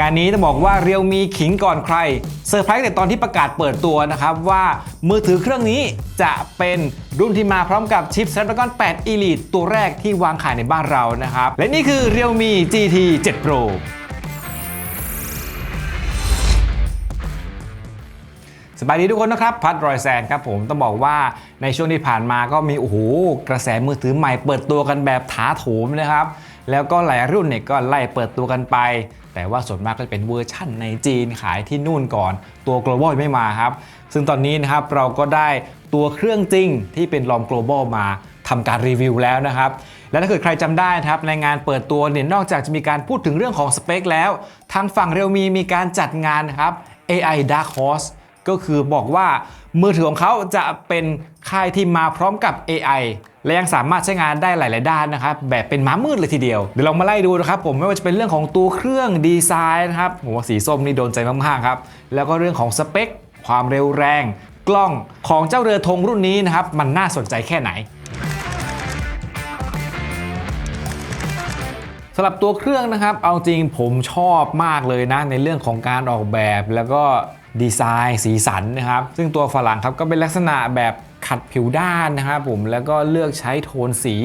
งานนี้ต้องบอกว่าเรียวมีขิงก่อนใครเซอร์ไพรส์แต่ตอนที่ประกาศเปิดตัวนะครับว่ามือถือเครื่องนี้จะเป็นรุ่นที่มาพร้อมกับชิป Snapdragon 8 Elite ตัวแรกที่วางขายในบ้านเรานะครับ และนี่คือ Realme GT 7 Pro สบายดีทุกคนนะครับพัดรอยแซนครับผมต้องบอกว่าในช่วงที่ผ่านมาก็มีโอ้โหกระแสมือถือใหม่เปิดตัวกันแบบถาโถมนะครับแล้วก็หลายรุ่นเนี่ยก็ไล่เปิดตัวกันไป แต่ว่าส่วนมากก็จะเป็นเวอร์ชั่นในจีนขายที่นู่นก่อน ตัว global ไม่มาครับ ซึ่งตอนนี้นะครับเราก็ได้ตัวเครื่องจริงที่เป็นลอม global มาทำการรีวิวแล้วนะครับ และถ้าเกิดใครจำได้นะครับในงานเปิดตัวเนี่ยนอกจากจะมีการพูดถึงเรื่องของสเปคแล้ว ทางฝั่งเรียวมีมีการจัดงานนะครับ AI Dark Horse ก็คือบอกว่ามือถือของเขาจะเป็นค่ายที่มาพร้อมกับ AI และยังสามารถใช้งานได้หลาย ๆ ด้านนะครับ แบบเป็นม้ามืดเลยทีเดียว เดี๋ยวเรามาไล่ดูนะครับผมไม่ว่าจะเป็นเรื่องของตัวเครื่องดีไซน์นะครับผมว่าสีส้มนี่โดนใจมาก ๆ ครับ แล้วก็เรื่องของสเปค ความเร็วแรง กล้องของเจ้าเรือธงรุ่นนี้นะครับ มันน่าสนใจแค่ไหนสำหรับตัวเครื่องนะครับ เอาจริงผมชอบมากเลยนะ ในเรื่องของการออกแบบแล้วก็ ดีไซน์สีสันนะครับ ซึ่งตัวฝรั่งครับก็เป็นลักษณะแบบขัดผิวด้านนะครับผมแล้วก็เลือกใช้โทนสี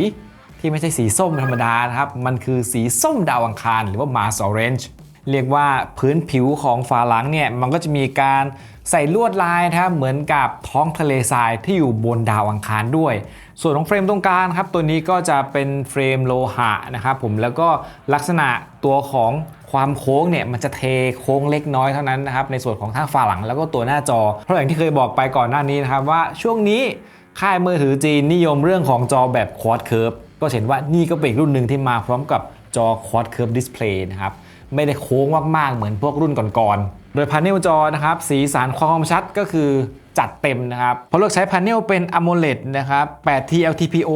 ที่ไม่ใช่สีส้มธรรมดานะครับ มันคือสีส้มดาวอังคารหรือว่า Mars Orange เรียกว่าพื้นผิวของฝาหลังเนี่ยมันก็จะมีการใส่ลวดลายนะครับเหมือนกับท้องทะเลทรายที่อยู่บนดาวอังคารด้วย ส่วนของเฟรมตรงกลางครับตัวนี้ก็จะเป็นเฟรมโลหะนะครับผมแล้วก็ลักษณะตัวของความโค้งเนี่ยมันจะเทโค้งเล็กน้อยเท่านั้นนะครับในส่วนของทางฝาหลังแล้วก็ตัวหน้าจอ เพราะอย่างที่เคยบอกไปก่อนหน้านี้นะครับว่าช่วงนี้ค่ายมือถือจีนนิยมเรื่องของจอแบบ Quad Curve ก็เห็นว่านี่ก็เป็นอีกรุ่นหนึ่งที่มาพร้อมกับจอ Quad Curve Display นะครับไม่ได้โค้งมากๆ เหมือนพวกรุ่นก่อนๆ โดยพาเนลจอนะครับ สีสันความคมชัดก็คือ จัดเต็มนะครับพราะเลือกใช้พาเนลเป็น AMOLED นะครับ 8T LTPO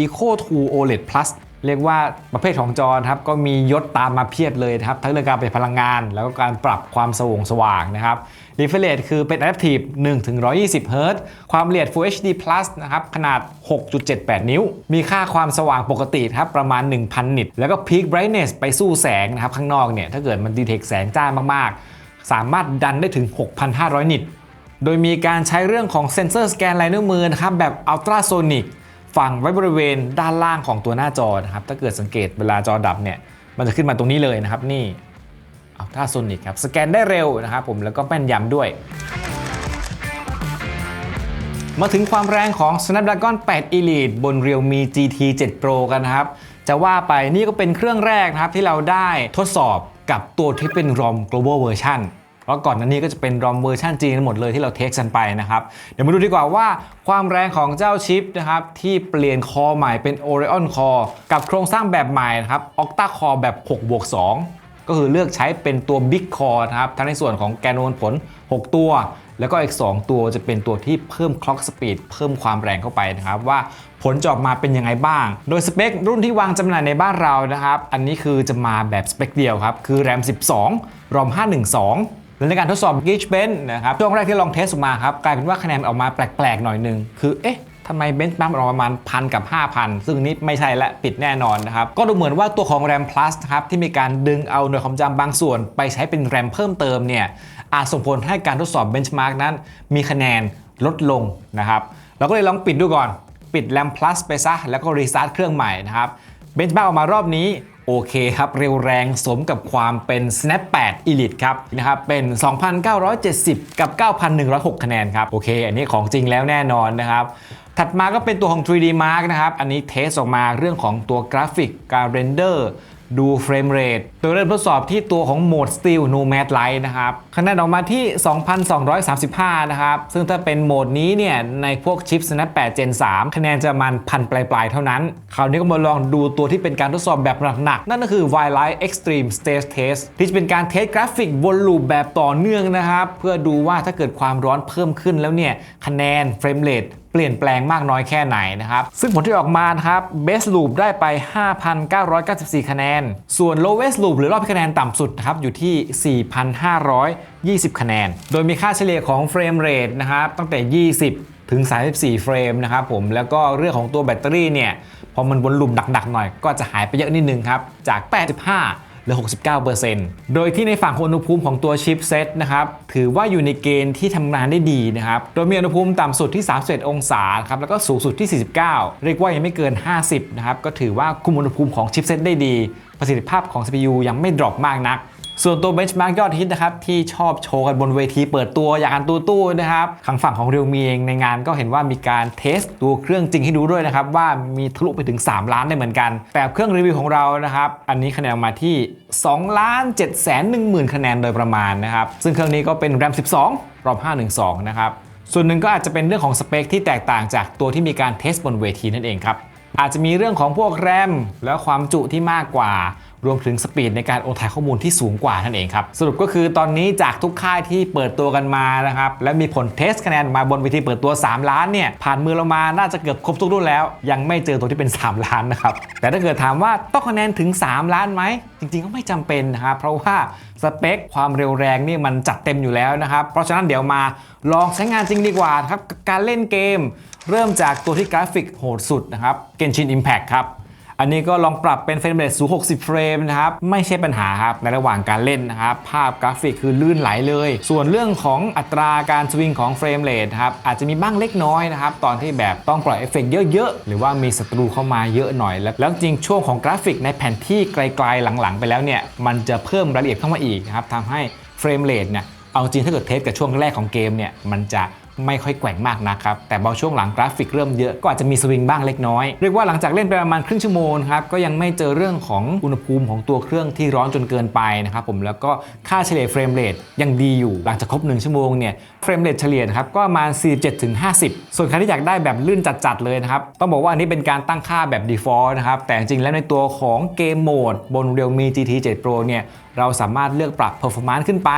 Eco 2 OLED Plus เรียกว่าประเภทของจอครับก็มียศตามมาเพียบเลยนะครับ ทั้งเรื่องการประหยัดพลังงาน แล้วก็การปรับความสว่างสว่างนะครับ Refresh Rate คือเป็น Adaptive 1-120 Hz ความละเอียด Full HD Plus นะครับ ขนาด 6.78 นิ้ว มีค่าความสว่างปกติครับ ประมาณ 1,000 นิต แล้วก็ Peak Brightness ไปสู้แสงนะครับ ข้างนอกเนี่ย ถ้าเกิดมันดีเทคแสงจ้ามาก ๆ สามารถดันได้ถึง 6,500 นิต โดยมีการใช้เรื่องของเซ็นเซอร์สแกนลายนิ้วมือนะครับแบบอัลตราโซนิกฝังไว้บริเวณด้านล่างของตัวหน้าจอนะครับ ถ้าเกิดสังเกตเวลาจอดับเนี่ย มันจะขึ้นมาตรงนี้เลยนะครับ นี่อัลตราโซนิกครับ สแกนได้เร็วนะครับผม แล้วก็แม่นยำด้วย มาถึงความแรงของ Snapdragon 8 Elite บน Realme GT 7 Pro กันนะครับ จะว่าไปนี่ก็เป็นเครื่องแรกนะครับที่เราได้ทดสอบกับตัวที่เป็น ROM Global Version เพราะก่อนหน้านี้ก็จะเป็น ROM เวอร์ชันจีนหมดเลยที่เราเทคกันไปนะครับ เดี๋ยวมาดูดีกว่าว่าความแรงของเจ้าชิปนะครับที่เปลี่ยนคอใหม่เป็น Orion Core กับโครงสร้างแบบใหม่นะครับ Octa Core แบบ6บวก2ก็คือเลือกใช้เป็นตัว Big Core นะครับทั้งในส่วนของแกนโอนผล 6 ตัวแล้วก็อีก 2 ตัวจะเป็นตัวที่เพิ่ม Clock Speed เพิ่มความแรงเข้าไปนะครับ ว่าผลจออกมาเป็นยังไงบ้าง โดยสเปครุ่นที่วางจำหน่ายในบ้านเรานะครับ อันนี้คือจะมาแบบสเปคเดียวครับ คือ RAM 12 ROM 512 และในการทดสอบ Geekbench นะครับช่วงแรกที่ลองเทสออกมาครับกลายเป็นว่าคะแนนออกมาแปลกๆหน่อยหนึงคือเอ๊ะทำไมเบนช์มาร์กออกมาประมาณพันกับ 5,000 ซึ่งนี้ไม่ใช่ละปิดแน่นอนนะครับ ก็ดูเหมือนว่าตัวของ RAM Plus นะครับ ที่มีการดึงเอาหน่วยความจำบางส่วน ไปใช้เป็น RAM เพิ่มเติมเนี่ย อาจส่งผลให้การทดสอบเบนช์มาร์กนั้น มีคะแนนลดลงนะครับ เราก็เลยลองปิดดูก่อน ปิด RAM Plus ไปซะ แล้วก็รีสตาร์ทเครื่องใหม่นะครับเบนช์มาร์กออกมารอบนี้ โอเคครับ เร็วแรงสมกับความเป็น Snap 8 Elite ครับนะครับเป็น 2,970 กับ 9,106 คะแนนครับโอเค อันนี้ของจริงแล้วแน่นอนนะครับถัดมาก็เป็นตัวของ 3D Mark นะครับ อันนี้เทสออกมาเรื่องของตัวกราฟิกการเรนเดอร์ ดูเฟรมเรทโดยเริ่มทดสอบที่ตัวของโหมด Still No Matte Light นะครับคะแนนออกมาที่ 2,235 นะครับ ซึ่งถ้าเป็นโหมดนี้เนี่ยในพวกชิป Snap 8 Gen 3 คะแนนจะมันพันปลายๆ เท่านั้น คราวนี้ก็มาลองดูตัวที่เป็นการทดสอบแบบหนักๆ นั่นก็คือ Wildlight Extreme Stage Test ที่จะเป็นการเทสกราฟิกวนลูปแบบต่อเนื่องนะครับ เพื่อดูว่าถ้าเกิดความร้อนเพิ่มขึ้นแล้วเนี่ยคะแนนเฟรมเรท ลี่ยนแปลงมากน้อยแค่ไหนนะครับ ซึ่งผลที่ออกมานะครับ Best Loop ได้ไป 5,994 คะแนน ส่วน Lowest Loop หรือรอบคะแนนต่ำสุดนะครับอยู่ที่ 4,520 คะแนน โดยมีค่าเฉลี่ยของเฟรมเรทนะครับตั้งแต่ 20 ถึง 34 เฟรมนะครับผม แล้วก็เรื่องของตัวแบตเตอรี่เนี่ย พอมันวนลูปหนักๆหน่อย ก็จะหายไปเยอะนิดนึงครับ จาก 85 หลือ 69%โดยที่ในฝั่งของอุณหภูมิของตัวชิปเซตนะครับถือว่าอยู่ในเกณฑ์ที่ทำงานได้ดีนะครับโดยมีอุณหภูมิต่ำสุดที่ 31 องศาครับแล้วก็สูงสุดที่ 49 เรียกว่ายังไม่เกิน 50นะครับก็ถือว่าคุมอุณหภูมิของชิปเซตได้ดี ประสิทธิภาพของ CPU ยังไม่ดรอปมากนัก ส่วนตัว benchmark ยอดฮิตนะครับที่ชอบโชว์กันบนเวทีเปิดตัวอย่างกันตู้ตู้นะครับทางฝั่งของเรียวมีเองในงานก็เห็นว่ามีการเทสตัวเครื่องจริงให้ดูด้วยนะครับว่ามีทะลุไปถึง 3 ล้านได้เหมือนกัน แต่เครื่องรีวิวของเรานะครับอันนี้คะแนนออกมาที่2ล้าน7แสน1หมื่นคะแนนโดยประมาณนะครับซึ่งเครื่องนี้ก็เป็น RAM 12 ROM 512 นะครับส่วนหนึ่งก็อาจจะเป็นเรื่องของสเปคที่แตกต่างจากตัวที่มีการเทสบนเวทีนั่นเองครับอาจจะมีเรื่องของพวกแรมและความจุที่มากกว่า รวมถึงสปีดในการโอนถ่ายข้อมูลที่สูงกว่านั่นเองครับ สรุปก็คือตอนนี้จากทุกค่ายที่เปิดตัวกันมานะครับ และมีผลเทสคะแนนมาบนเวทีเปิดตัว 3 ล้านเนี่ย ผ่านมือเรามาน่าจะเกือบครบทุกรุ่นแล้ว ยังไม่เจอตัวที่เป็น 3 ล้านนะครับ แต่ถ้าเกิดถามว่าต้องคะแนนถึง 3 ล้านไหม จริงๆก็ไม่จำเป็นนะครับเพราะว่าสเปคความเร็วแรงนี่มันจัดเต็มอยู่แล้วนะครับเพราะฉะนั้นเดี๋ยวมาลองใช้งานจริงดีกว่าครับกับการเล่นเกม เริ่มจากตัวที่กราฟิกโหดสุดนะครับ Genshin Impact ครับ อันนี้ก็ลองปรับเป็นเฟรมเรทสูง 60 เฟรมนะครับ ไม่ใช่ปัญหาครับ ในระหว่างการเล่นนะครับ ภาพกราฟิกคือลื่นไหลเลย ส่วนเรื่องของอัตราการสวิงของเฟรมเรทครับ อาจจะมีบ้างเล็กน้อยนะครับ ตอนที่แบบต้องปล่อยเอฟเฟกต์เยอะๆ หรือว่ามีศัตรูเข้ามาเยอะหน่อย แล้วแล้วจริงช่วงของกราฟิกในแผนที่ไกลๆหลังๆ ไปแล้วเนี่ย มันจะเพิ่มรายละเอียดเข้ามาอีกนะครับทำให้เฟรมเรทเนี่ย เอาจริงถ้าเกิดเทสกับช่วงแรกของเกมเนี่ย มันจะ ไม่ค่อยแกว่งมากนะครับ แต่พอช่วงหลังกราฟิกเริ่มเยอะก็อาจจะมีสวิงบ้างเล็กน้อย เรียกว่าหลังจากเล่นไปประมาณครึ่งชั่วโมงครับก็ยังไม่เจอเรื่องของอุณหภูมิของตัวเครื่องที่ร้อนจนเกินไปนะครับผมแล้วก็ค่าเฉลี่ยเฟรมเรทยังดีอยู่หลังจากครบ 1 ชั่วโมงเนี่ยเฟรมเรทเฉลี่ยครับก็ประมาณ 47-50 ส่วนใครที่อยากได้แบบลื่นจัดๆเลยนะครับต้องบอกว่าอันนี้เป็นการตั้งค่าแบบ default นะครับแต่จริงๆแล้วในตัวของเกมโหมดบน Realme GT 7 Pro เนี่ยเราสามารถเลือกปรับ performance ขึ้นไป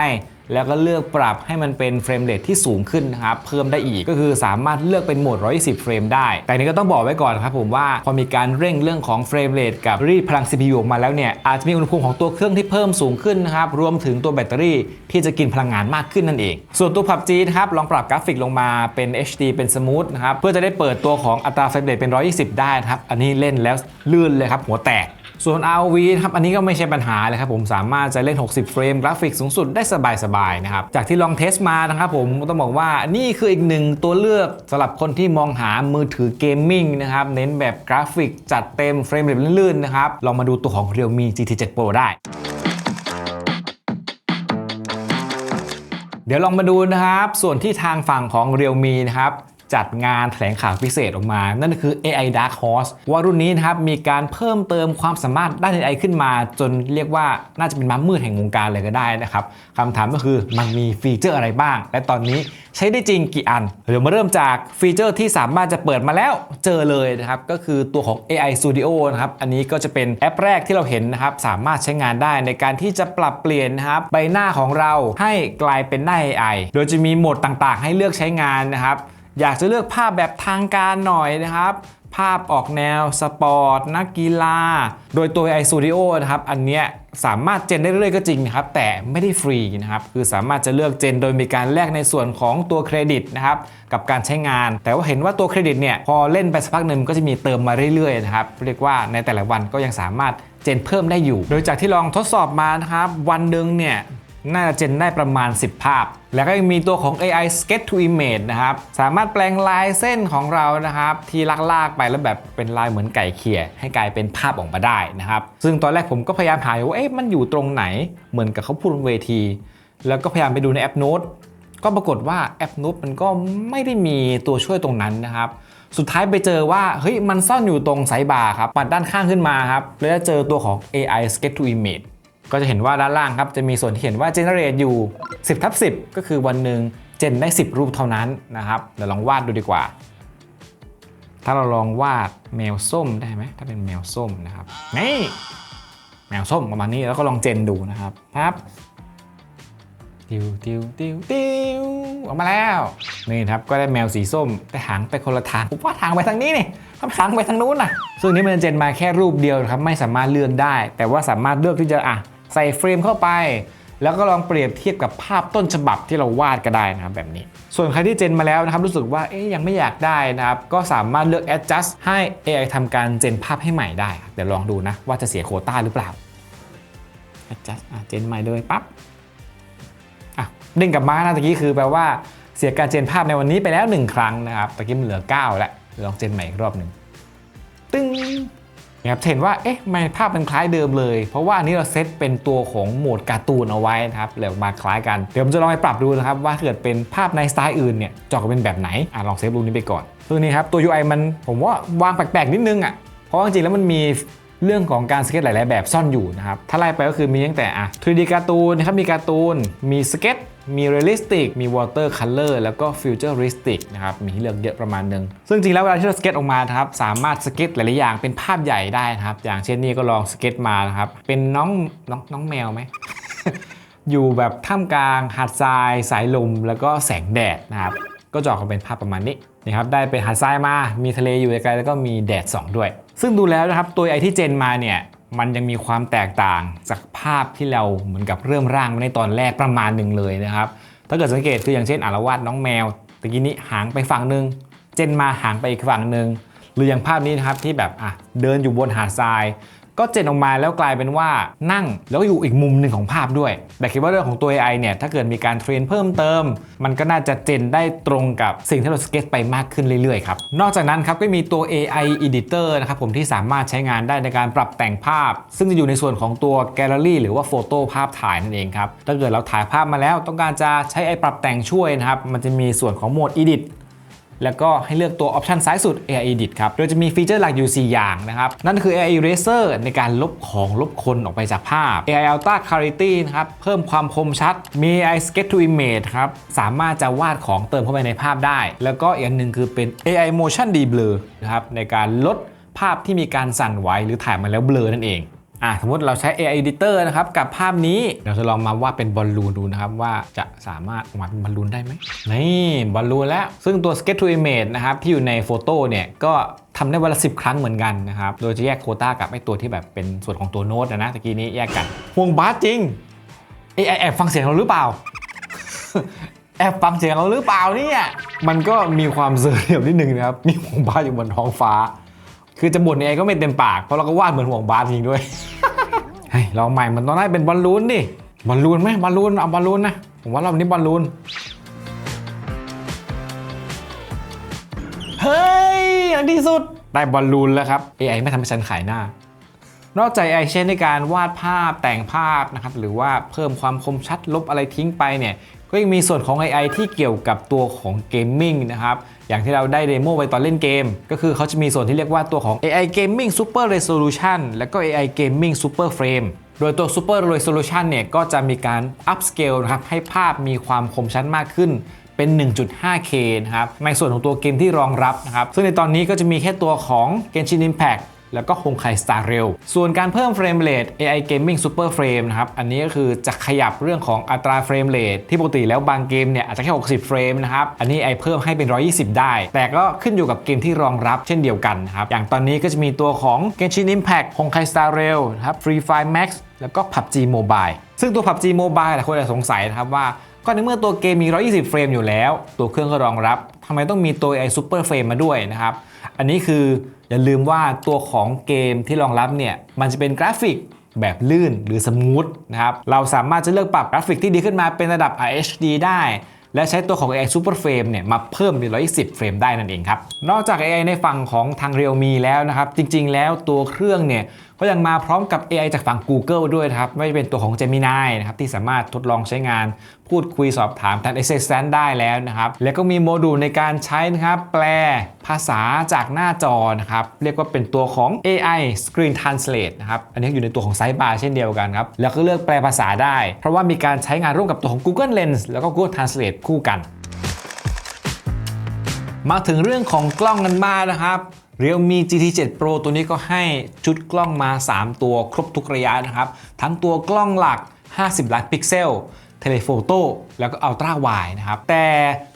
แล้วก็เลือกปรับให้มันเป็นเฟรมเรทที่สูงขึ้นนะครับเพิ่มได้อีกก็คือสามารถเลือกเป็นโหมด 120 เฟรมได้ แต่นี้ก็ต้องบอกไว้ก่อนครับผมว่าพอมีการเร่งเรื่องของเฟรมเรทกับรีดพลัง CPU ออกมาแล้วเนี่ยอาจจะมีอุณหภูมิของตัวเครื่องที่เพิ่มสูงขึ้นนะครับรวมถึงตัวแบตเตอรี่ที่จะกินพลังงานมากขึ้นนั่นเอง ส่วนตัว PUBG นะครับลองปรับกราฟิกลงมาเป็น HD เป็นสมูทนะครับเพื่อจะได้เปิดตัวของอัตราเฟรมเรทเป็น 120 ได้นะครับอันนี้เล่นแล้วลื่นเลยครับหัวแตก ส่วน ROV นะครับอันนี้ก็ไม่ใช่ปัญหาเลยครับผมสามารถจะเล่น 60 เฟรมกราฟิกสูงสุดได้สบายๆนะครับจากที่ลองเทสมานะครับผมต้องบอกว่านี่คืออีกหนึ่งตัวเลือกสำหรับคนที่มองหามือถือเกมมิ่งนะครับเน้นแบบกราฟิกจัดเต็มเฟรมเรทลื่นๆนะครับลองมาดูตัวของ Realme GT 7 Pro ได้เดี๋ยวลองมาดูนะครับ ส่วนที่ทางฝั่งของ Realme นะครับ จัดงานแถลงข่าวพิเศษออกมา นั่นก็คือ AI Dark Horse ว่ารุ่นนี้นะครับมีการเพิ่มเติมความสามารถด้าน AI ขึ้นมา จนเรียกว่าน่าจะเป็นม้ามืดแห่งวงการเลยก็ได้นะครับคำถามก็คือมันมีฟีเจอร์อะไรบ้าง และตอนนี้ใช้ได้จริงกี่อัน เดี๋ยวมาเริ่มจากฟีเจอร์ที่สามารถจะเปิดมาแล้วเจอเลยนะครับก็คือตัวของ AI Studio นะครับอันนี้ก็จะเป็นแอปแรกที่เราเห็นนะครับสามารถใช้งานได้ในการที่จะปรับเปลี่ยนนะครับใบหน้าของเราให้กลายเป็นหน้า AI โดยจะมีโหมดต่างๆ ให้เลือกใช้งานนะครับ อยากจะเลือกภาพแบบทางการหน่อยนะครับ ภาพออกแนวสปอร์ตนักกีฬา โดยตัว AI Studio นะครับ อันเนี้ยสามารถเจนได้เรื่อยก็จริงนะครับ แต่ไม่ได้ฟรีนะครับ คือสามารถจะเลือกเจนโดยมีการแลกในส่วนของตัวเครดิตนะครับ กับการใช้งาน แต่ว่าเห็นว่าตัวเครดิตเนี่ยพอเล่นไปสักพักหนึ่งก็จะมีเติมมาเรื่อยๆนะครับ เรียกว่าในแต่ละวันก็ยังสามารถเจนเพิ่มได้อยู่ โดยจากที่ลองทดสอบมานะครับ วันหนึ่งเนี่ยน่าจะเจนได้ประมาณ 10 ภาพ แล้วก็ยังมีตัวของ AI Sketch to Image นะครับ สามารถแปลงลายเส้นของเรานะครับ ที่ลากๆไปแล้วแบบเป็นลายเหมือนไก่เขี่ยให้กลายเป็นภาพออกมาได้นะครับ ซึ่งตอนแรกผมก็พยายามหาว่าเอ๊ะมันอยู่ตรงไหนเหมือนกับเขาพูดบนเวที แล้วก็พยายามไปดูในแอปโน้ตก็ปรากฏว่าแอปโน้ตมันก็ไม่ได้มีตัวช่วยตรงนั้นนะครับสุดท้ายไปเจอว่าเฮ้ยมันซ่อนอยู่ตรงไซบาร์ครับปัดด้านข้างขึ้นมาครับแล้วจะเจอตัวของ AI Sketch to Image ก็จะเห็นว่าด้านล่างครับจะมีส่วนที่เขียนว่า generate อยู่ 10ทับ10 ก็คือวันหนึ่งเจนได้ 10 รูปเท่านั้นนะครับเดี๋ยวลองวาดดูดีกว่า ถ้าเราลองวาดแมวส้มได้ไหมถ้าเป็นแมวส้มนะครับนี่แมวส้มประมาณนี้แล้วก็ลองเจนดูนะครับครับติวติวติวติวออกมาแล้วนี่ครับก็ได้แมวสีส้มแต่หางไปคนละทางผมว่าทางไปทางนี้นี่ทำทางไปทางนู้นน่ะ ซึ่งนี้มันเจนมาแค่รูปเดียวครับไม่สามารถเลือกได้ แต่ว่าสามารถเลือกที่จะอะ ใส่เฟรมเข้าไป แล้วก็ลองเปรียบเทียบกับภาพต้นฉบับที่เราวาดก็ได้นะครับแบบนี้ ส่วนใครที่เจนมาแล้วนะครับรู้สึกว่าเอ๊ยยังไม่อยากได้นะครับ ก็สามารถเลือก adjust ให้ AI ทำการเจนภาพให้ใหม่ได้เดี๋ยวลองดูนะว่าจะเสียโคต้าหรือเปล่า adjust เจนใหม่เลยปั๊บอะเด้งกลับมานะตะกี้คือแปลว่าเสียการเจนภาพในวันนี้ไปแล้ว 1 ครั้งนะครับตะกี้มันเหลือ 9 แล้วลองเจนใหม่อีกรอบหนึ่งตึ้ง นะครับเห็นว่าเอ๊ะทำไมภาพมันคล้ายเดิมเลย เพราะว่าอันนี้เราเซตเป็นตัวของโหมดการ์ตูนเอาไว้นะครับเลยออกมาคล้ายกันเดี๋ยวผมจะลองไปปรับดูนะครับว่าถ้าเกิดเป็นภาพในสไตล์อื่นเนี่ยจะออกมาเป็นแบบไหนอะลองเซฟรูปนี้ไปก่อนตัวนี้ครับตัว UI มันผมว่าวางแปลกๆนิดนึงอะเพราะว่าจริงๆแล้วมันมี เรื่องของการสเก็ตหลาย ๆ แบบซ่อนอยู่นะครับ ถ้าไล่ไปก็คือมีตั้งแต่อะ 3D การ์ตูนนะครับ มีการ์ตูน มีสเก็ต มีเรียลลิสติก มีวอเตอร์คัลเลอร์ แล้วก็ฟิวเจอริสติกนะครับ มีให้เลือกเยอะประมาณหนึง ซึ่งจริงแล้วเวลาที่เราสเก็ตออกมาครับ สามารถสเก็ตหลาย ๆ อย่างเป็นภาพใหญ่ได้นะครับ อย่างเช่นนี่ก็ลองสเก็ตมานะครับ เป็นน้องน้องน้องแมวไหมอยู่แบบท่ามกลางหาดทราย สายลม แล้วก็แสงแดดนะครับ ก็จะออกมาเป็นภาพประมาณนี้นะครับ ได้เป็นหาดทรายมา มีทะเลอยู่ไกลๆแล้วก็มีแดดส่องด้วย ซึ่งดูแล้วนะครับตัวไอที่เจนมาเนี่ยมันยังมีความแตกต่างจากภาพที่เราเหมือนกับเริ่มร่างมาในตอนแรกประมาณหนึ่งเลยนะครับ ถ้าเกิดสังเกตคืออย่างเช่นอารวาสน้องแมวตะกี้นี้หางไปฝั่งหนึ่งเจนมาหางไปอีกฝั่งหนึ่งหรืออย่างภาพนี้นะครับที่แบบอะเดินอยู่บนหาดทราย ก็เจนออกมาแล้วกลายเป็นว่านั่งแล้วก็อยู่อีกมุมหนึ่งของภาพด้วย แต่คิดว่าเรื่องของตัว AI เนี่ยถ้าเกิดมีการเทรนเพิ่มเติม มันก็น่าจะเจนได้ตรงกับสิ่งที่เราสเก็ตไปมากขึ้นเรื่อยๆครับนอกจากนั้นครับก็มีตัว AI Editor นะครับผมที่สามารถใช้งานได้ในการปรับแต่งภาพ ซึ่งจะอยู่ในส่วนของตัวแกลเลอรี่หรือว่าโฟโต้ภาพถ่ายนั่นเองครับถ้าเกิดเราถ่ายภาพมาแล้วต้องการจะใช้ไอ้ปรับแต่งช่วยนะครับมันจะมีส่วนของโหมด Edit แล้วก็ให้เลือกตัวออปชันซ้ายสุด AI Edit ครับ โดยจะมีฟีเจอร์หลักอยู่ 4 อย่างนะครับ นั่นคือ AI Eraser ในการลบของลบคนออกไปจากภาพ AI Ultra Clarity นะครับ เพิ่มความคมชัด มี AI Sketch to Image ครับ สามารถจะวาดของเติมเข้าไปในภาพได้ แล้วก็อีกอันหนึ่งคือเป็น AI Motion Deblur นะครับในการลดภาพที่มีการสั่นไหวหรือถ่ายมาแล้วเบลอนั่นเอง อะสมมติเราใช้ AI Editor นะครับกับภาพนี้เราจะลองมาวาดเป็นบอลลูนดูนะครับ ว่าจะสามารถออกมาเป็นบอลลูนได้ไหมนี่บอลลูนแล้ว ซึ่งตัว Sketch to Image นะครับ ที่อยู่ในโฟโต้เนี่ย ก็ทำได้วันละ10ครั้งเหมือนกันนะครับ โดยจะแยกโคต้ากับไอตัวที่แบบเป็นส่วนของตัวโน้ตนะนะตะกี้นี้แยกกันห่วงบาสจริง AI แอบฟังเสียงเราหรือเปล่าแอบฟังเสียงเราหรือเปล่าเนี่ยมันก็มีความเสื่อมนิดนึงนะครับมีห่วงบาสอยู่บนท้องฟ้า คือจะบ่นยังไงก็ไม่เต็มปาก เพราะเราก็วาดเหมือนห่วงบาสจริงด้วย เฮ้ยลองใหม่มันต้องได้เป็นบอลลูนดิบอลลูนไหมบอลลูนเอาบอลลูนนะผมว่ารอบนี้บอลลูนเฮ้ยอันที่สุดได้บอลลูนแล้วครับ AI ไม่ทำให้ฉันขายหน้า นอกจาก AI เช่นในการวาดภาพแต่งภาพนะครับหรือว่าเพิ่มความคมชัดลบอะไรทิ้งไปเนี่ยก็ยังมีส่วนของ AI ที่เกี่ยวกับตัวของเกมมิ่งนะครับ อย่างที่เราได้เดโมไปตอนเล่นเกม ก็คือเขาจะมีส่วนที่เรียกว่าตัวของ AI Gaming Super Resolution และก็ AI Gaming Super Frame โดยตัว Super Resolution เนี่ยก็จะมีการ upscale นะครับให้ภาพมีความคมชัดมากขึ้นเป็น 1.5K นะครับ ในส่วนของตัวเกมที่รองรับนะครับ ซึ่งในตอนนี้ก็จะมีแค่ตัวของ Genshin Impact แล้วก็ Honkai Star Rail ส่วนการเพิ่มเฟรมเรท AI Gaming Super Frame นะครับ อันนี้ก็คือจะขยับเรื่องของอัตราเฟรมเรทที่ปกติแล้วบางเกมเนี่ยอาจจะแค่ 60 เฟรมนะครับ อันนี้ไอเพิ่มให้เป็น 120 ได้ แต่ก็ขึ้นอยู่กับเกมที่รองรับเช่นเดียวกันนะครับ อย่างตอนนี้ก็จะมีตัวของ Genshin Impact Honkai Star Rail นะครับ Free Fire Max แล้วก็ PUBG Mobile ซึ่งตัว PUBG Mobile หลายคนอาจจะสงสัยนะครับว่า ก็ในเมื่อตัวเกมมี 120 เฟรมอยู่แล้ว ตัวเครื่องก็รองรับทำไมต้องมีตัว AI Super Frame มาด้วยนะครับ อันนี้คืออย่าลืมว่าตัวของเกมที่รองรับเนี่ย มันจะเป็นกราฟิกแบบลื่นหรือสมูทนะครับ เราสามารถจะเลือกปรับกราฟิกที่ดีขึ้นมาเป็นระดับ HD ได้ และใช้ตัวของ AI Super Frame เนี่ยมาเพิ่มเป็น120 เฟรมได้นั่นเองครับ นอกจาก AI ในฝั่งของทาง Realme แล้วนะครับ จริงๆ แล้วตัวเครื่องเนี่ย ก็ยังมาพร้อมกับ AI จากฝั่ง Google ด้วยครับไม่เป็นตัวของ Gemini นะครับที่สามารถทดลองใช้งาน พูดคุยสอบถามแทน Assistant ได้แล้วนะครับแล้วก็มีโมดูลในการใช้นะครับแปลภาษาจากหน้าจอนะครับเรียกว่าเป็นตัวของ AI Screen Translate นะครับอันนี้อยู่ในตัวของไซบาร์เช่นเดียวกันครับแล้วก็เลือกแปลภาษาได้ เพราะว่ามีการใช้งานร่วมกับตัวของ Google Lens แล้วก็ Google Translate คู่กัน มาถึงเรื่องของกล้องกันบ้างนะครับ Realme GT 7 Pro ตัวนี้ก็ให้ชุดกล้องมา 3 ตัวครบทุกระยะนะครับ ทั้งตัวกล้องหลัก 50 ล้านพิกเซลเทเลโฟโต้แล้วก็อัลตร้าไวนะครับ แต่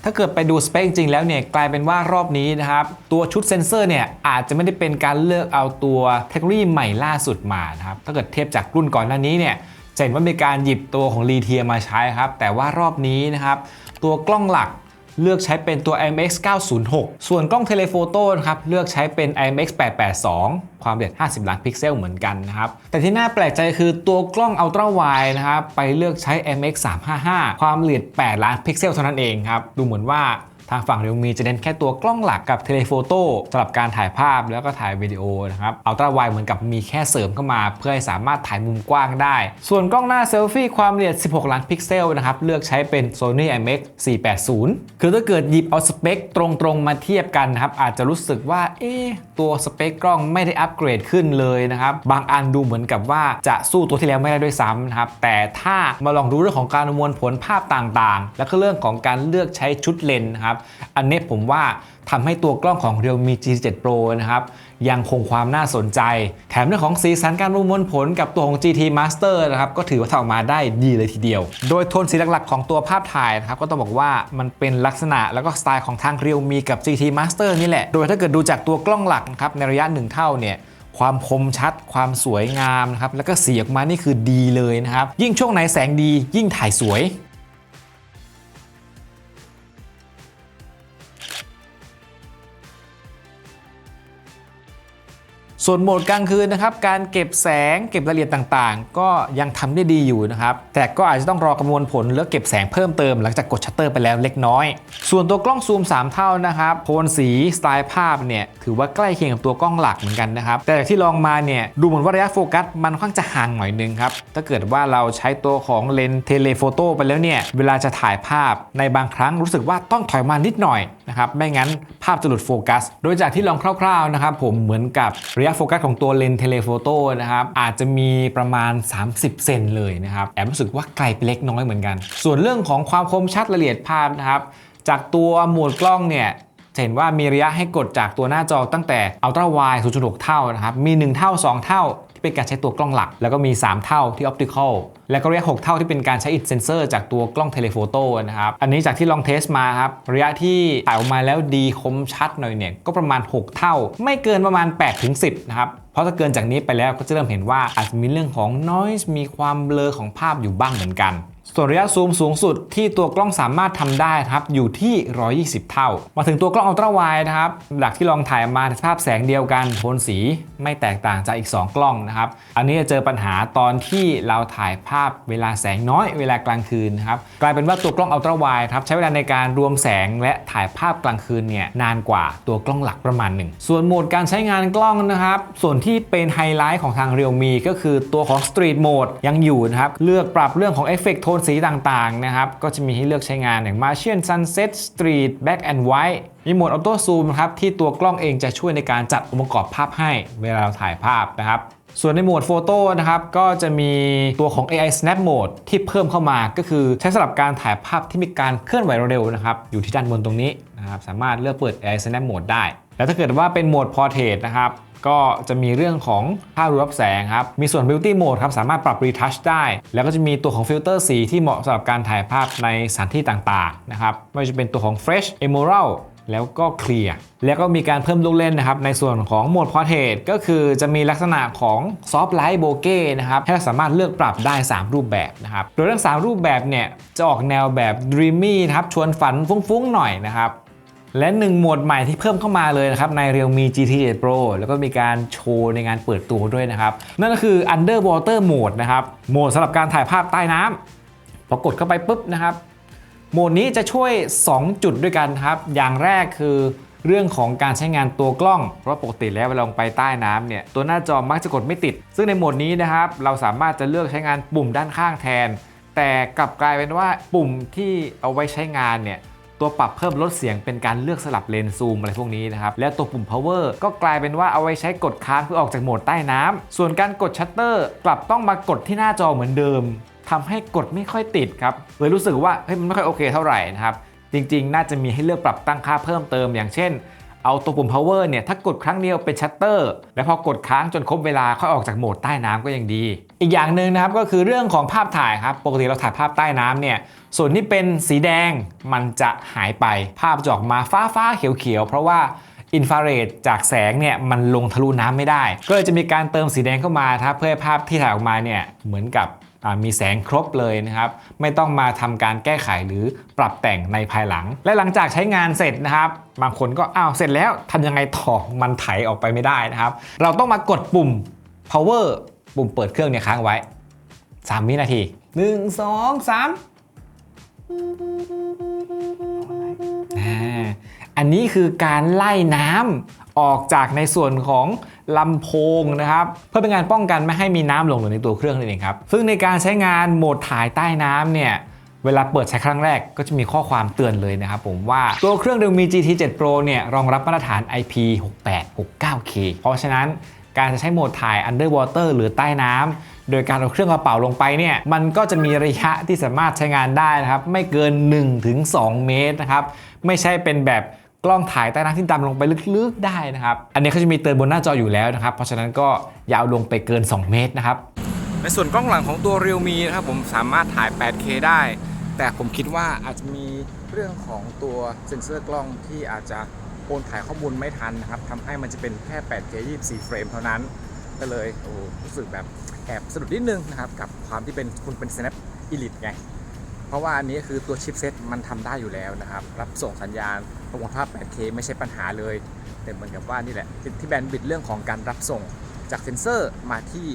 ถ้าเกิดไปดูสเปคจริงแล้วเนี่ย กลายเป็นว่ารอบนี้นะครับ ตัวชุดเซนเซอร์เนี่ย อาจจะไม่ได้เป็นการเลือกเอาตัวเทคโนโลยีใหม่ล่าสุดมานะครับ ถ้าเกิดเทียบจากรุ่นก่อนหน้านี้เนี่ยจะเห็นว่ามีการหยิบตัวของลีเทียมาใช้ครับ แต่ว่ารอบนี้นะครับ ตัวกล้องหลัก เลือกใช้เป็นตัว IMX 906 ส่วนกล้องเทเลโฟโต้นะครับเลือกใช้เป็น IMX 882 ความละเอียด 50 ล้านพิกเซลเหมือนกันนะครับ แต่ที่น่าแปลกใจคือตัวกล้องอัลตร้าไวนะครับไปเลือกใช้ IMX 355 ความละเอียด 8 ล้านพิกเซลเท่านั้นเองครับ ดูเหมือนว่า ทางฝั่งเรียวมีจะเน้นแค่ตัวกล้องหลักกับเทเลโฟโต้สำหรับการถ่ายภาพแล้วก็ถ่ายวิดีโอนะครับอัลตร้าไวเหมือนกับมีแค่เสริมเข้ามา เพื่อให้สามารถถ่ายมุมกว้างได้ ส่วนกล้องหน้าเซลฟี่ความละเอียด 16 ล้านพิกเซลนะครับเลือกใช้เป็น Sony IMX 480 คือถ้าเกิดหยิบเอาสเปคตรงๆมาเทียบกันนะครับอาจจะรู้สึกว่าเอ๊ตัวสเปคกล้องไม่ได้อัปเกรดขึ้นเลยนะครับบางอันดูเหมือนกับว่าจะสู้ตัวที่แล้วไม่ได้ด้วยซ้ำนะครับแต่ถ้ามาลองดูเรื่องของการประมวลผลภาพต่างๆ แล้วก็เรื่องของการเลือกใช้ชุดเลนส์นะครับอันนี้ผมว่าทำให้ตัวกล้องของ Realme G7 Pro นะครับยังคงความน่าสนใจ แถมเรื่องของสีสันการประมวลผลกับตัวของ GT Master นะครับก็ถือว่าทำออกมาได้ดีเลยทีเดียว โดยโทนสีหลักๆ ของตัวภาพถ่ายนะครับก็ต้องบอกว่ามันเป็นลักษณะแล้วก็สไตล์ของทาง Realme กับ GT Master นี่แหละ โดยถ้าเกิดดูจากตัวกล้องหลักนะครับในระยะ1เท่าเนี่ยความคมชัด ความสวยงามนะครับแล้วก็สีออกมานี่คือดีเลยนะครับยิ่งช่วงไหนแสงดียิ่งถ่ายสวย ส่วนโหมดกลางคืนนะครับการเก็บแสงเก็บรายละเอียดต่างๆ ก็ยังทำได้ดีอยู่นะครับแต่ก็อาจจะต้องรอกำนวณผลแล้วเก็บแสงเพิ่มเติมหลังจากกดชัตเตอร์ไปแล้วเล็กน้อย ส่วนตัวกล้องซูม 3 เท่านะครับโทนสีสไตล์ภาพเนี่ยถือว่าใกล้เคียงกับตัวกล้องหลักเหมือนกันนะครับแต่จากที่ลองมาเนี่ยดูเหมือนว่าระยะโฟกัสมันค่อนข้างจะห่างหน่อยนึงครับถ้าเกิดว่าเราใช้ตัวของเลนส์เทเลโฟโต้ไปแล้วเนี่ยเวลาจะถ่ายภาพในบางครั้งรู้สึกว่าต้องถอยมานิดหน่อยนะครับไม่งั้นภาพจะหลุดโฟกัส โดยจากที่ลองคร่าวๆนะครับผมเหมือนกับระยะโฟกัสของตัวเลนส์เทเลโฟโต้นะครับอาจจะมีประมาณ 30 เซนเลยนะครับแอบรู้สึกว่าไกลไปเล็กน้อยเหมือนกัน ส่วนเรื่องของความคมชัดละเอียดภาพนะครับจากตัวโหมดกล้องเนี่ยจะเห็นว่ามีระยะให้กดจากตัวหน้าจอตั้งแต่ Ultra Wide 0.6 เท่านะครับมี 1 เท่า 2 เท่า ที่เป็นการใช้ตัวกล้องหลัก แล้วก็มี 3 เท่าที่ออปติคอลแล้วก็ระยะ 6 เท่าที่เป็นการใช้อินเซนเซอร์จากตัวกล้องเทเลโฟโต้นะครับ อันนี้จากที่ลองเทสมาครับ ระยะที่ถ่ายออกมาแล้วดีคมชัดหน่อยเนี่ยก็ประมาณ 6 เท่า ไม่เกินประมาณ8-10 นะครับเพราะถ้าเกินจากนี้ไปแล้วก็จะเริ่มเห็นว่าอาจจะมีเรื่องของ noise มีความเบลอของภาพอยู่บ้างเหมือนกัน ส่วนระยะซูมสูงสุดที่ตัวกล้องสามารถทำได้ครับอยู่ที่ 120 เท่า มาถึงตัวกล้องอัลตร้าไวด์นะครับหลักที่ลองถ่ายมาในสภาพแสงเดียวกันโทนสีไม่แตกต่างจากอีก 2 กล้องนะครับอันนี้จะเจอปัญหาตอนที่เราถ่ายภาพเวลาแสงน้อยเวลากลางคืนนะครับกลายเป็นว่าตัวกล้องอัลตร้าไวด์ครับใช้เวลาในการรวมแสงและถ่ายภาพกลางคืนเนี่ยนานกว่าตัวกล้องหลักประมาณหนึ่งส่วนโหมดการใช้งานกล้องนะครับส่วนที่เป็นไฮไลท์ของทาง Realme ก็คือตัวของ Street Mode ยังอยู่นะครับเลือกปรับเรื่องของเอฟเฟกต์โทนสีต่างๆนะครับก็จะมีให้เลือกใช้งานอย่าง Martian Sunset Street Black and White มีโหมดออโต้ซูมครับที่ตัวกล้องเองจะช่วยในการจัดองค์ประกอบภาพให้เวลาเราถ่ายภาพนะครับส่วนในโหมดโฟโต้นะครับก็จะมีตัวของ AI Snap Mode ที่เพิ่มเข้ามาก็คือใช้สำหรับการถ่ายภาพที่มีการเคลื่อนไหวเร็วๆนะครับอยู่ที่ด้านบนตรงนี้นะครับสามารถเลือกเปิด AI Snap Mode ได้ แล้วถ้าเกิดว่าเป็นโหมด Portrait นะครับ ก็จะมีเรื่องของภาพรับแสงครับ มีส่วน Beauty Mode ครับ สามารถปรับ Retouch ได้ แล้วก็จะมีตัวของฟิลเตอร์สีที่เหมาะสำหรับการถ่ายภาพในสถานที่ต่างๆนะครับ ไม่ว่าจะเป็นตัวของ Fresh Emerald แล้วก็เคลียร์แล้วก็มีการเพิ่มลูกเล่นนะครับ ในส่วนของโหมดพอร์เทรตก็คือจะมีลักษณะของซอฟต์ไลท์โบเก้นะครับ ให้เราสามารถเลือกปรับได้ 3 รูปแบบนะครับ โดยทั้ง 3 รูปแบบเนี่ย จะออกแนวแบบ dreamy นะครับ ชวนฝันฟุ้งๆ หน่อยนะครับ และหนึ่งโหมดใหม่ที่เพิ่มเข้ามาเลยนะครับใน Realme GT 7 Pro แล้วก็มีการโชว์ในงานเปิดตัวด้วยนะครับ นั่นก็คือ Underwater Mode นะครับโหมดสำหรับการถ่ายภาพใต้น้ำพอกดเข้าไปปุ๊บนะครับโหมดนี้จะช่วย 2 จุดด้วยกันครับ อย่างแรกคือเรื่องของการใช้งานตัวกล้อง เพราะปกติแล้วเวลาลงไปใต้น้ำเนี่ยตัวหน้าจอมักจะกดไม่ติด ซึ่งในโหมดนี้นะครับเราสามารถจะเลือกใช้งานปุ่มด้านข้างแทน แต่กลับกลายเป็นว่าปุ่มที่เอาไว้ใช้งานเนี่ย ตัวปรับเพิ่มลดเสียงเป็นการเลือกสลับเลนซูมอะไรพวกนี้นะครับและตัวปุ่ม power ก็กลายเป็นว่าเอาไว้ใช้กดค้างเพื่อออกจากโหมดใต้น้ำส่วนการกดชัตเตอร์กลับต้องมากดที่หน้าจอเหมือนเดิมทำให้กดไม่ค่อยติดครับเลยรู้สึกว่าเฮ้ยมันไม่ค่อยโอเคเท่าไหร่นะครับจริงๆ น่าจะมีให้เลือกปรับตั้งค่าเพิ่มเติมอย่างเช่นเอาตัวปุ่ม power เนี่ย ถ้ากดครั้งเดียวเป็นชัตเตอร์ แล้วพอกดค้างจนครบเวลาค่อยออกจากโหมดใต้น้ำก็ยังดี อีกอย่างหนึ่งนะครับก็คือเรื่องของภาพถ่ายครับ ปกติเราถ่ายภาพใต้น้ำเนี่ย ส่วนที่เป็นสีแดงมันจะหายไป ภาพจะออกมาฟ้าฟ้าๆเขียวๆ เพราะว่าอินฟราเรดจากแสงเนี่ยมันลงทะลุน้ำไม่ได้ ก็เลยจะมีการเติมสีแดงเข้ามาครับเพื่อให้ภาพที่ถ่ายออกมาเนี่ยเหมือนกับมีแสงครบเลยนะครับ ไม่ต้องมาทำการแก้ไขหรือปรับแต่งในภายหลัง และหลังจากใช้งานเสร็จนะครับ บางคนก็อ้าวเสร็จแล้วทำยังไงต่อมันไถออกไปไม่ได้นะครับ เราต้องมากดปุ่ม power ปุ่มเปิดเครื่องเนี่ยค้างไว้ 3 วินาที 1 2 3 อันนี้คือการไล่น้ำออกจากในส่วนของลำโพงนะครับ เพื่อเป็นการป้องกันไม่ให้มีน้ำหลงเหลือในตัวเครื่องนั่นเองครับ ซึ่งในการใช้งานโหมดถ่ายใต้น้ำเนี่ยเวลาเปิดใช้ครั้งแรกก็จะมีข้อความเตือนเลยนะครับผมว่าตัวเครื่อง Realme GT 7 Pro เนี่ยรองรับมาตรฐาน IP6869K เพราะฉะนั้น การจะใช้โหมดถ่าย Underwater หรือใต้น้ำโดยการเอาเครื่องกระเป๋าลงไปเนี่ยมันก็จะมีระยะที่สามารถใช้งานได้นะครับไม่เกิน 1-2 เมตรนะครับไม่ใช่เป็นแบบกล้องถ่ายใต้น้ำที่ดำลงไปลึกๆได้นะครับ อันนี้เขาจะมีเตือนบนหน้าจออยู่แล้วนะครับ เพราะฉะนั้นก็อย่าเอาลงไปเกิน 2 เมตรนะครับ ในส่วนกล้องหลังของตัว Realme นะครับผมสามารถถ่าย 8K ได้ แต่ผมคิดว่าอาจจะมีเรื่องของตัวเซ็นเซอร์กล้องที่อาจจะ นถ่ายข้อมูลไม่ทันนะครับทำให้มันจะเป็นแค่ 8K 24 เฟรมเท่านั้น ก็เลยโอ้รู้สึกแบบแอบสะดุดนิดนึงนะครับ กับความที่เป็นคุณเป็น Snap Elite ไง เพราะว่าอันนี้คือตัวชิปเซ็ตมันทำได้อยู่แล้วนะครับ รับส่งสัญญาณประมวลภาพ 8K ไม่ใช่ปัญหาเลย แต่เหมือนกับว่านี่แหละที่แบนด์วิดเรื่องของการรับส่งจากเซนเซอร์มาที่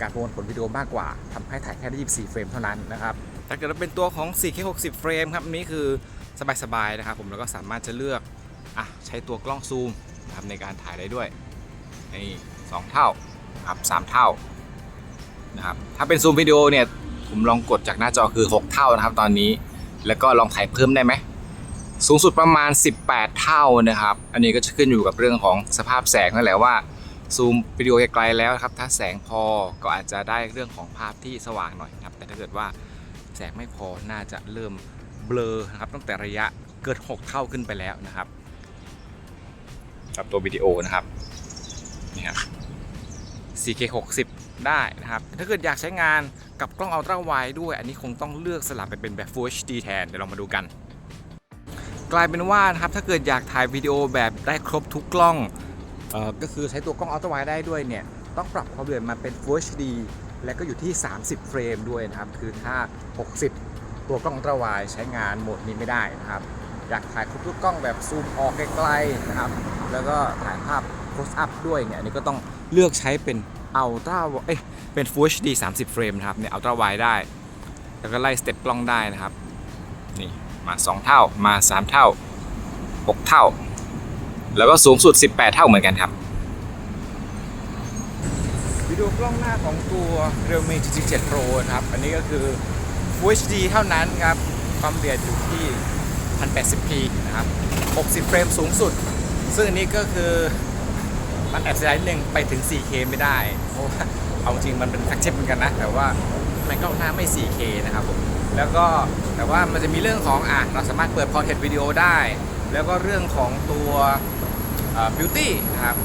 การประมวลผลวิดีโอมากกว่าทำให้ถ่ายแค่ได้24 เฟรมเท่านั้นนะครับ ถ้าเกิดว่าเป็นตัวของ 4K 60 เฟรมครับอันนี้คือสบายๆนะครับผม แล้วก็สามารถจะเลือก อะใช้ตัวกล้องซูมนะครับในการถ่ายได้ด้วยนี่2เท่าครับ3เท่านะครับถ้าเป็นซูมวิดีโอเนี่ยผมลองกดจากหน้าจอคือ 6 เท่านะครับ ตอนนี้แล้วก็ลองถ่ายเพิ่มได้ไหมสูงสุดประมาณ 18 เท่านะครับ อันนี้ก็จะขึ้นอยู่กับเรื่องของสภาพแสงนั่นแหละว่าซูมวิดีโอไกลแล้วครับ ถ้าแสงพอก็อาจจะได้เรื่องของภาพที่สว่างหน่อยนะครับ แต่ถ้าเกิดว่าแสงไม่พอน่าจะเริ่มเบลอนะครับตั้งแต่ระยะเกิด 6 เท่าขึ้นไปแล้วนะครับ กับตัววิดีโอนะครับนี่ครับ 4K 60 ได้นะครับ ถ้าเกิดอยากใช้งานกับกล้องอัลตร้าไวด์ด้วย อันนี้คงต้องเลือกสลับไปเป็นแบบ Full HD แทน เดี๋ยวเรามาดูกัน กลายเป็นว่านะครับ ถ้าเกิดอยากถ่ายวิดีโอแบบได้ครบทุกกล้องออก็คือใช้ตัวกล้องอัลตร้าไวด์ได้ด้วยเนี่ย ต้องปรับความละเอียดมาเป็น Full HD และก็อยู่ที่ 30 เฟรมด้วยนะครับ คือถ้า 60 ตัวกล้องอัลตร้าไวด์ใช้งานโหมดนี้ไม่ได้นะครับ อยากถ่ายครบทุกกล้องแบบซูมออกไกลๆนะครับ แล้วก็ถ่ายภาพ close up ด้วยเนี่ยนนี้ก็ต้องเลือกใช้เป็น Ultra เอ้ยเป็น Full HD 30 เฟรมนะครับเนี่ย Ultra Wide ได้ แล้วก็ไล่สเต็ปกล้องได้นะครับ นี่ มา 2 เท่ามา 3 เท่า 6 เท่า แล้วก็สูงสุด 18 เท่าเหมือนกันครับวิดีโอกล้องหน้าของตัว Realme GT 7 Pro นะครับ อันนี้ก็คือ Full HD เท่านั้นครับ ความละเอียดอยู่ที่ 1080p นะครับ 60 เฟรมสูงสุด ซึ่งอันนี้ก็คือมันแอบเสียดายนิดนึงไปถึง 4K ไม่ได้ เพราะว่าเอาจริงมันเป็นแฟกชิปเหมือนกันนะ แต่ว่ามันก็หน้าไม่ 4K นะครับผมแล้วก็แต่ว่ามันจะมีเรื่องของอะเราสามารถเปิด Portrait Video ได้ แล้วก็เรื่องของตัวเอ่อ Beauty นะครับ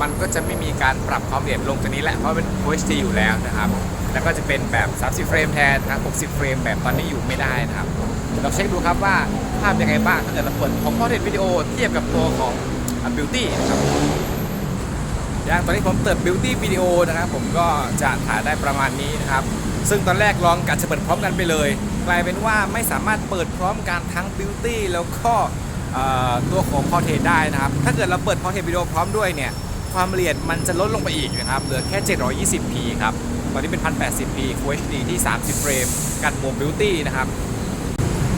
มันก็จะไม่มีการปรับความละเอียดลงตัวนี้แหละ เพราะเป็น Full HD อยู่แล้วนะครับ แล้วก็จะเป็นแบบ 30 เฟรมแทนนะ60 เฟรมแบบตอนนี้อยู่ไม่ได้นะครับเราเช็คดูครับว่าภาพยังไงบ้างถ้าเกิดเราเปิดของ Portrait Video เทียบกับตัวของ อะ Beauty นะครับอย่างตอนนี้ผมเปิด Beauty Video นะครับผมก็จะถ่ายได้ประมาณนี้นะครับ ซึ่งตอนแรกลองกะจะเปิดพร้อมกันไปเลย กลายเป็นว่าไม่สามารถเปิดพร้อมกันทั้ง Beauty แล้วก็ตัวของ Portrait ได้นะครับ ถ้าเกิดเราเปิด Portrait Video พร้อมด้วยเนี่ย ความละเอียดมันจะลดลงไปอีกนะครับ เหลือแค่ 720p ครับ ตอนนี้เป็น 1080p Full HD ที่ 30 เฟรม กันบวก Beauty นะครับ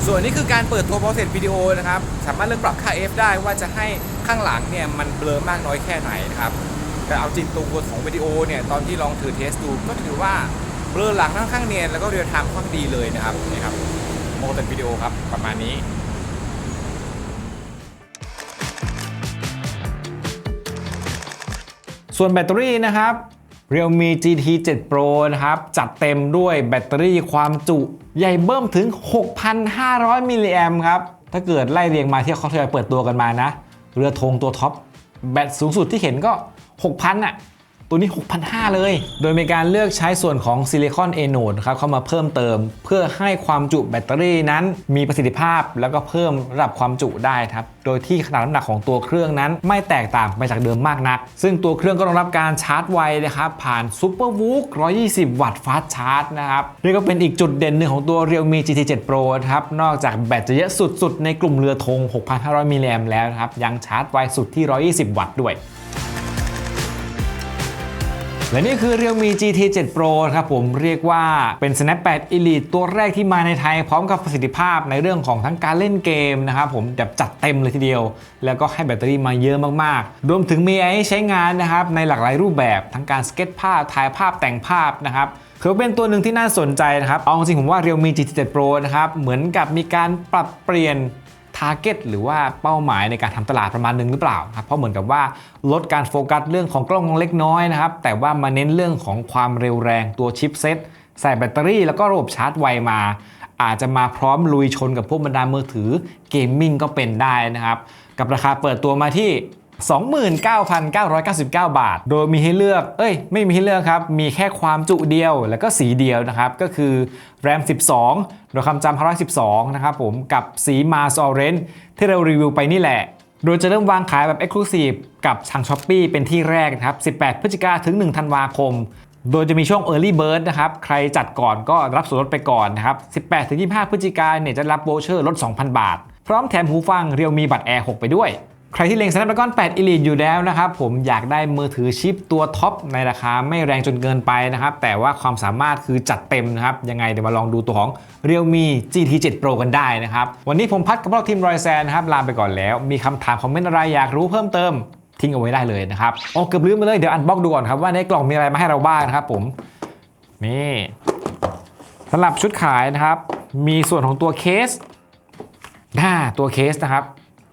ส่วนนี้คือการเปิดตัว Portrait Video นะครับ สามารถเลือกปรับค่า f ได้ว่าจะให้ข้างหลังเนี่ยมันเบลอมากน้อยแค่ไหนนะครับ แต่เอาจริงตัวของวิดีโอเนี่ยตอนที่ลองถือเทสดูก็ถือว่าเบลอหลังค่อนข้างเนียนแล้วก็เรียลไทม์ค่อนข้างดีเลยนะครับนี่ครับโมเดลวิดีโอครับประมาณนี้ส่วนแบตเตอรี่นะครับ Realme GT 7 Pro นะครับ จัดเต็มด้วยแบตเตอรี่ความจุใหญ่เบิ่มถึง 6,500 มิลลิแอมครับ ถ้าเกิดไล่เรียงมาที่เขาทยอยเปิดตัวกันมานะ เรือธงตัวท็อป แบตสูงสุดที่เห็นก็ 6,000อะ ตัวนี้ 6,500 เลย โดยมีการเลือกใช้ส่วนของซิลิคอนเอโนดครับเข้ามาเพิ่มเติม เพื่อให้ความจุแบตเตอรี่นั้น มีประสิทธิภาพแล้วก็เพิ่มระดับความจุได้ครับ โดยที่ขนาดน้ำหนักของตัวเครื่องนั้นไม่แตกต่างไปจากเดิมมากนัก ซึ่งตัวเครื่องก็รองรับการชาร์จไวนะครับผ่าน Super w o o 120 วัตต์ฟาสชาร์จนะครับนี่ก็เป็นอีกจุดเด่นหนึ่งของตัว Realme GT 7 Pro นะครับนอกจากแบตจะเยอะสุดๆ ในกลุ่มเรือธง 6,500 มิลลิแอมแล้วครับยังชาร์จไวสุดที่ 120 วัตต์ด้วย และนี่คือ Realme GT 7 Pro ครับผมเรียกว่าเป็น Snap 8 Elite ตัวแรกที่มาในไทย พร้อมกับประสิทธิภาพในเรื่องของทั้งการเล่นเกมนะครับผมแบบจัดเต็มเลยทีเดียว แล้วก็ให้แบตเตอรี่มาเยอะมากๆ รวมถึงมีให้ใช้งานนะครับในหลากหลายรูปแบบทั้งการสเก็ตภาพถ่ายภาพแต่งภาพนะครับถือเป็นตัวหนึ่งที่น่าสนใจนะครับ เอาจริงๆผมว่า Realme GT 7 Pro นะครับ เหมือนกับมีการปรับเปลี่ยน ทาร์เก็ตหรือว่าเป้าหมายในการทำตลาดประมาณหนึงหรือเปล่าครับเพราะเหมือนกับว่าลดการโฟกัสเรื่องของกล้องเล็กน้อยนะครับ แต่ว่ามาเน้นเรื่องของความเร็วแรงตัวชิปเซ็ตใส่แบตเตอรี่แล้วก็ระบบชาร์จไวมา อาจจะมาพร้อมลุยชนกับพวกบรรดามือถือเกมมิ่งก็เป็นได้นะครับ กับราคาเปิดตัวมาที่ 29,999 บาท โดยมีให้เลือก เอ้ย ไม่มีให้เลือกครับ มีแค่ความจุเดียวแล้วก็สีเดียวนะครับ ก็คือ RAM 12โดยคำจำ512 นะครับผม กับสี Mars Orange ที่เรารีวิวไปนี่แหละ โดยจะเริ่มวางขายแบบ Exclusive กับทาง s h อ p e e เป็นที่แรกนะครับ 18 พฤศจิกาถึง 1 ธันวาคม โดยจะมีช่วง Early Bird นะครับ ใครจัดก่อนก็รับส่วนลดไปก่อนนะครับ 18-25 พฤศจิกาเนี่ยจะรับโวเชอร์ลด 2,000 บาท พร้อมแถมหูฟังเรียวมีบัตร Air 6ไปด้วย ใครที่เล็ง Snapdragon 8 Elite อยู่แล้วนะครับผมอยากได้มือถือชิปตัวท็อปในราคาไม่แรงจนเกินไปนะครับ แต่ว่าความสามารถคือจัดเต็มนะครับ ยังไงเดี๋ยวมาลองดูตัวของ Realme GT 7 Pro กันได้นะครับ วันนี้ผมพัดกับเราทีมรอยแซนนะครับ ลาไปก่อนแล้ว มีคำถามคอมเมนต์อะไรอยากรู้เพิ่มเติม ทิ้งเอาไว้ได้เลยนะครับโอ้เกือบลืมไปเลยเดี๋ยวอันบ็อกดูก่อนครับว่าในกล่องมีอะไรมาให้เราบ้างนะครับผมนี่สำหรับชุดขายนะครับ มีส่วนของตัวเคสหน้าตัวเคสนะครับ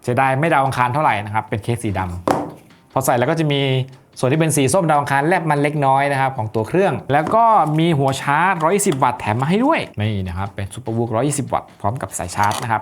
สียดายไม่ดาวอังคารเท่าไหร่นะครับ เป็นเคสสีดำพอใส่แล้วก็จะมีส่วนที่เป็นสีส้มดาวอังคารแลบมันเล็กน้อยนะครับของตัวเครื่อง แล้วก็มีหัวชาร์จ 120 วัตต์แถมมาให้ด้วย นี่นะครับ เป็นซูเปอร์วูก120 วัตต์พร้อมกับสายชาร์จนะครับ